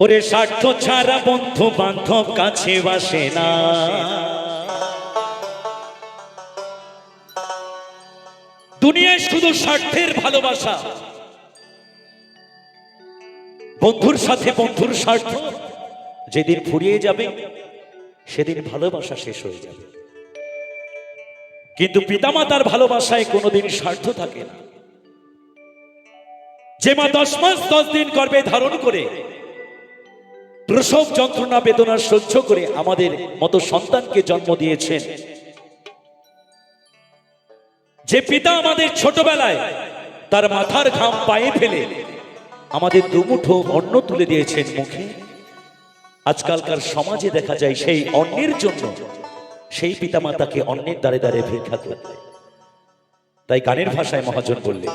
ওরে স্বার্থ ছাড়া বন্ধু বান্ধব কাছে বাসে না। দুনিয়ায় শুধু স্বার্থের ভালোবাসা। বন্ধুর সাথে বন্ধুর স্বার্থ যেদিন ফুরিয়ে যাবে, সেদিন ভালোবাসা শেষ হয়ে যাবে। কিন্তু পিতামাতার ভালোবাসায় কোনোদিন স্বার্থ থাকে না। যে মা দশ মাস দশ দিন গর্ভে ধারণ করে প্রসব যন্ত্রণা বেদনা সহ্য করে আমাদের মতো সন্তানকে জন্ম দিয়েছেন। যে পিতা আমাদের ছোটবেলায় তার মাথার ঘাম পায়ে ফেলে আমাদের দুমুঠো অন্ন তুলে দিয়েছেন মুখে, আজকালকার সমাজে দেখা যায় সেই অন্যের জন্য সেই পিতামাতাকে অন্যের দ্বারে দ্বারে ভিক্ষা করতে। তাই গানের ভাষায় মহাজন বললেন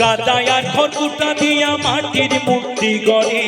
কাদায় আর খড়কুটা দিয়া মাটির মূর্তি গড়ে।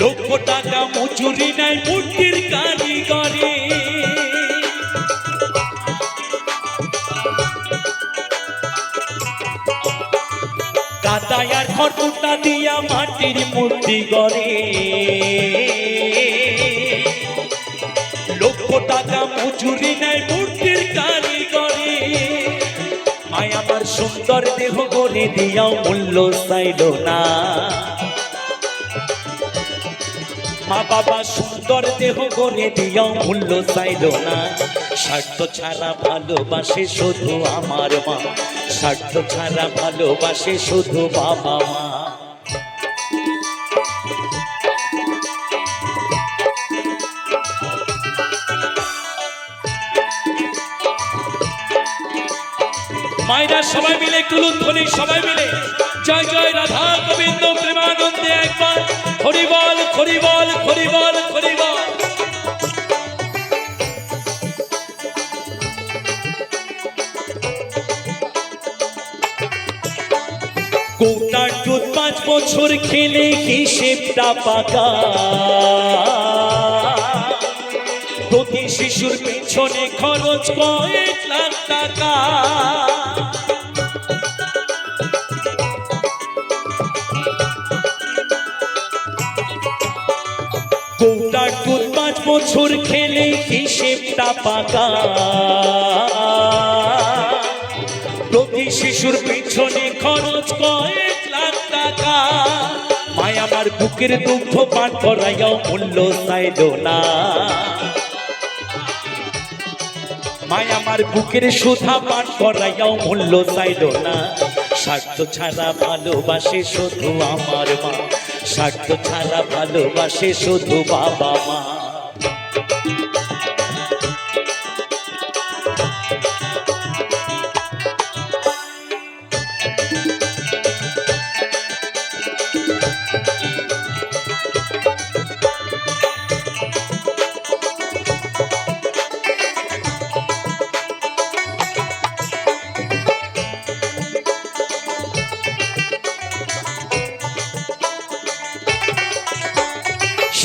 লক্ষ টাকা মজুরি নেয় মূর্তির কারিগরে। কাদায় আর খড়কুটা দিয়া মাটির মূর্তি গড়ে। লক্ষ টাকা মজুরি নেয় সুন্দর দেহ গড়ে দিয়াও মূল্য চাইল না। মা বাবা সুন্দর দেহ গড়ে দিয়াও মূল্য চাইল না। স্বার্থ ছাড়া ভালোবাসে শুধু আমার মা। স্বার্থ ছাড়া ভালোবাসে শুধু বাবা মা। মায়েরা সবাই মিলে তুলুন ধ্বনি সবাই মিলে। জয় জয়, রাধা গোবিন্দ, প্রেমানন্দে একবার। হরিবল হরিবল হরিবল হরিবল। গোটা দুধ পাঁচ বছর খেলে হিসেবটা পাকা। প্রতি শিশুর পেছনে খরচ কয়েক লাখ টাকা, গোটা দুধ পাঁচ বছর খেলে হিসেবটা পাকা। প্রতি শিশুর পিছনে খরচ কয়েক লাখ টাকা মায় আমার বুকের দুগ্ধ পান করাইয়াও মূল্য চাইল না। মায় আমার বুকের সুধা পান করাইয়াও মূল্য চাইল না। স্বার্থ ছাড়া ভালোবাসে শুধু আমার মা। স্বার্থ ছাড়া ভালোবাসে শুধু বাবা মা।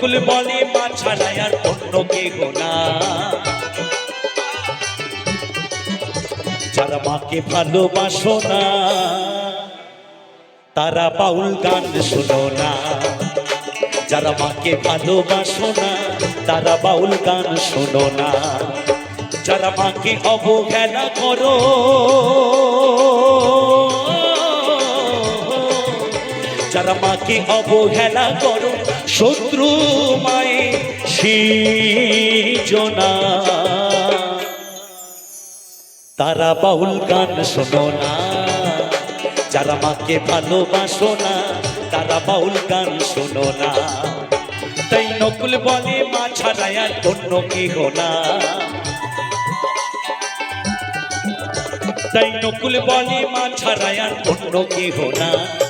নকুল বলে মা ছাড়াই আর অন্য কে গোনা যারা মাকে ভালোবাসো না, তারা বাউল গান শোনো না। যারা মাকে ভালোবাসো না, তারা বাউল গান শোনো না। যারা মাকে অবহেলা করো যারা মাকে অবহেলা করো? শত্রু মায়ে সিজনা তারা বাউল গান শোনো না। যারা মাকে ভালোবাসো না, তারা বাউল গান শোনো না। তাই নকুল বলে, মা ছাড়াই আর অন্য কেহ না। তাই নকুল বলে, মা ছাড়াই আর অন্য কেহ না।